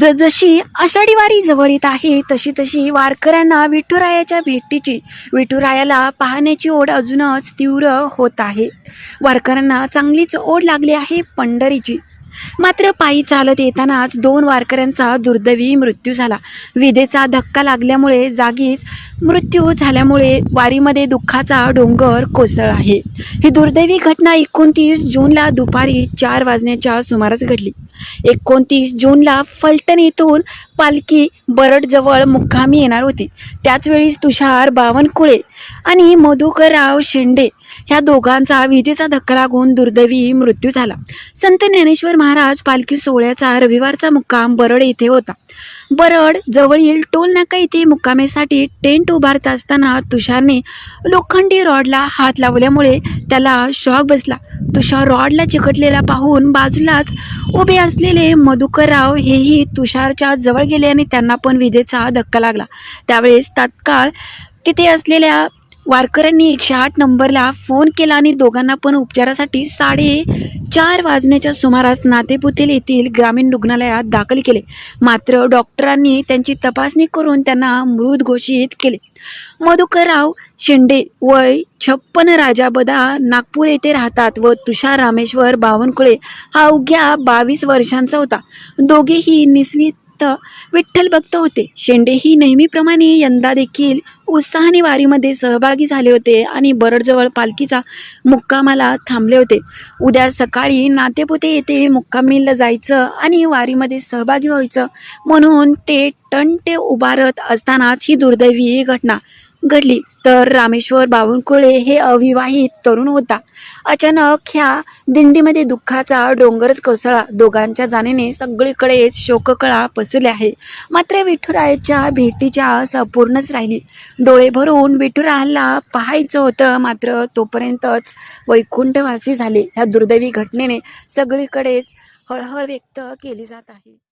जशी आषाढी वारी जवळ येत आहे तशी तशी वारकऱ्यांना विठुरायाच्या भेटीची विठुरायाला पाहण्याची ओढ अजूनच तीव्र होत आहे. वारकऱ्यांना चांगलीच ओढ लागली आहे पंढरीची. मात्र पायी चालत येतानाच दोन वारकऱ्यांचा दुर्दैवी मृत्यू झाला. विधेचा धक्का लागल्यामुळे जागीच मृत्यू झाल्यामुळे वारीमध्ये दुःखाचा डोंगर कोसळ आहे. ही दुर्दैवी घटना एकोणतीस जूनला दुपारी चार वाजण्याच्या सुमारास घडली. एकोणतीस जूनला फलटण येथून पालखी बरडजवळ मुक्कामी येणार होती. त्याचवेळी तुषार बावनकुळे आणि मधुकरराव शेंडे ह्या दोघांचा विजेचा धक्का लागून दुर्दैवी मृत्यू झाला. संत ज्ञानेश्वर महाराज पालखी सोहळ्याचा रविवारचा मुक्काम बरड येथे होता. बरड जवळील टोल नाका येथे मुक्कामेसाठी टेंट उभारत असताना तुषारने लोखंडी रॉडला हात लावल्यामुळे त्याला शॉक बसला. तुषार रॉडला चिकटलेला पाहून बाजूलाच उभे असलेले मधुकरराव हेही तुषारच्या जवळ गेले आणि त्यांना पण विजेचा धक्का लागला. त्यावेळेस तात्काळ तिथे असलेल्या वारकऱ्यांनी एकशे आठ नंबरला फोन केला आणि दोघांना पण उपचारासाठी साडे चार वाजण्याच्या सुमारास नातेपुतेल येथील ग्रामीण रुग्णालयात दाखल केले. मात्र डॉक्टरांनी त्यांची तपासणी करून त्यांना मृत घोषित केले. मधुकरराव शेंडे वय छप्पन राजाबदा नागपूर येथे राहतात व तुषार रामेश्वर बावनकुळे हा अवघ्या बावीस वर्षांचा होता. दोघेही निस्वित विठ्ठल भक्त होते. शेंडे ही नेहमीप्रमाणे यंदा देखील उत्साहाने वारीमध्ये सहभागी झाले होते आणि बरडजवळ पालखीचा मुक्कामाला थांबले होते. उद्या सकाळी नातेपुते येथे मुक्कामीला जायचं आणि वारीमध्ये सहभागी व्हायचं म्हणून ते टंटे उभारत असतानाच ही दुर्दैवी घटना घडली. तर रामेश्वर बावनकुळे हे अविवाहित तरुण होता. अचानक ह्या दिंडीमध्ये दुःखाचा डोंगरच कोसळा. दोघांच्या जाण्याने सगळीकडेच शोककळा पसरली आहे. मात्र विठुरायाच्या भेटीच्या संपूर्णच राहिली. डोळे भरून विठुरायाला पाहायचं होतं मात्र तोपर्यंतच वैकुंठवासी झाले. ह्या दुर्दैवी घटनेने सगळीकडेच हळहळ व्यक्त केली जात आहे.